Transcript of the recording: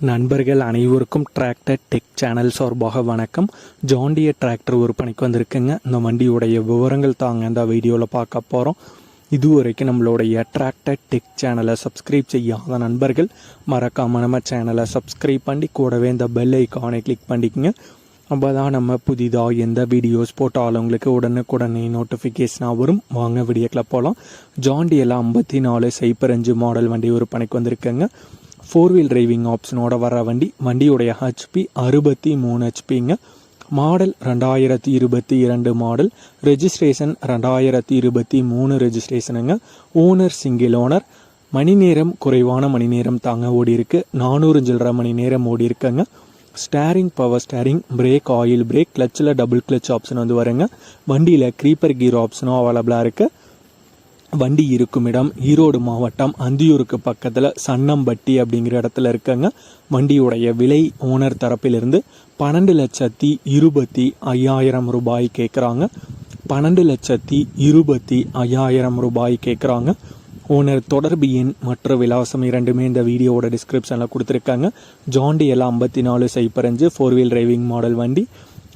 நண்பர்கள் அனைவருக்கும் tractor tech channel சார்பாக வணக்கம். ஜாண்டிய டிராக்டர் விற்பனைக்கு வந்திருக்குங்க. இந்த வண்டியுடைய விவரங்கள் தாங்க இந்த வீடியோவில் பார்க்க போகிறோம் இதுவரைக்கும் நம்மளுடைய டிராக்டர் டெக் சேனலை சப்ஸ்கிரைப் செய்யாத நண்பர்கள் மறக்காம நம்ம சேனலை சப்ஸ்கிரைப் பண்ணி கூடவே இந்த பெல் ஐக்கானை கிளிக் பண்ணிக்கோங்க. அப்போ தான் நம்ம புதிதாக எந்த வீடியோஸ் போட்டாலும் உங்களுக்கு உடனுக்குடனே நோட்டிஃபிகேஷனாக வரும். வாங்க வீடியோக்கில் போகலாம் ஜாண்டியெல்லாம் ஐம்பத்தி நாலு சைப்பர் அஞ்சு மாடல் வண்டி விற்பனைக்கு வந்திருக்குங்க. ஃபோர் வீல் டிரைவிங் ஆப்ஷனோட வர வண்டி வண்டியுடைய ஹெச்பி அறுபத்தி மூணு ஹெச்பிங்க மாடல் ரெண்டாயிரத்தி இருபத்தி இரண்டு மாடல் ரெஜிஸ்ட்ரேஷன் ரெண்டாயிரத்தி இருபத்தி மூணு ரெஜிஸ்ட்ரேஷனுங்க ஓனர் சிங்கிள் ஓனர் மணி நேரம் குறைவான மணி நேரம் தாங்க ஓடி இருக்கு நானூறு சில்லற மணி நேரம் ஓடி இருக்குங்க steering power steering brake oil brake கிளச்சில் double clutch option வந்து வருங்க. வண்டியில் க்ரீப்பர் கீர் ஆப்ஷனும் அவைலபிளாக இருக்குது வண்டி இருக்கும் இடம் ஈரோடு மாவட்டம் அந்தியூருக்கு பக்கத்தில் சன்னம்பட்டி அப்படிங்கிற இடத்துல இருக்கங்க. வண்டியுடைய விலை ஓனர் தரப்பிலிருந்து பன்னெண்டு லட்சத்தி இருபத்தி ஐயாயிரம் ரூபாய் கேட்குறாங்க பன்னெண்டு லட்சத்தி இருபத்தி ஐயாயிரம் ரூபாய் கேட்குறாங்க ஓனர் தொடர்பு எண் மற்ற விலாசம் இரண்டுமே இந்த வீடியோவோட டிஸ்கிரிப்ஷனில் கொடுத்துருக்காங்க. ஜாண்டி எல்லாம் ஐம்பத்தி நாலு சைப்பரஞ்சு ஃபோர் வீல் டிரைவிங் மாடல் வண்டி.